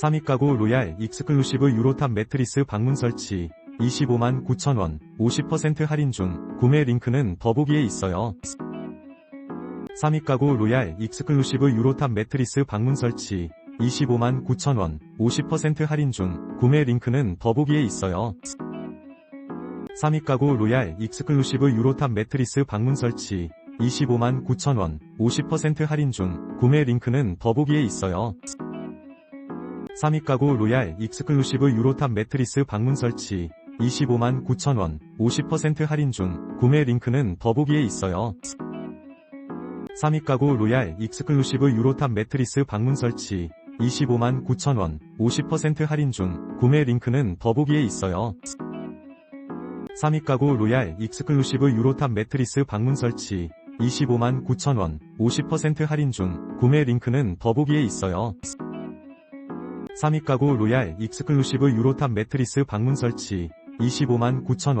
3위 가구 로얄 익스클루시브 유로탑 매트리스 방문 설치 25만 9천원 50% 할인 중 구매 링크는 더보기에 있어요. 3위 가구 로얄 익스클루시브 유로탑 매트리스 방문 설치 25만 9천원 50% 할인 중 구매 링크는 더보기에 있어요. 3위 가구 로얄 익스클루시브 유로탑 매트리스 방문 설치 25만 9천원 50% 할인 중 구매 링크는 더보기에 있어요. 3위 가구 로얄 익스클루시브 유로탑 매트리스 방문 설치 25만 9천원 50% 할인 중 구매 링크는 더보기에 있어요. 3위 가구 로얄 익스클루시브 유로탑 매트리스 방문 설치 25만 9천원 50% 할인 중 구매 링크는 더보기에 있어요. 3위 가구 로얄 익스클루시브 유로탑 매트리스 방문 설치 25만 9천원 50% 할인 중 구매 링크는 더보기에 있어요. 3위 가구 로얄 익스클루시브 유로탑 매트리스 방문 설치. 25만 9천원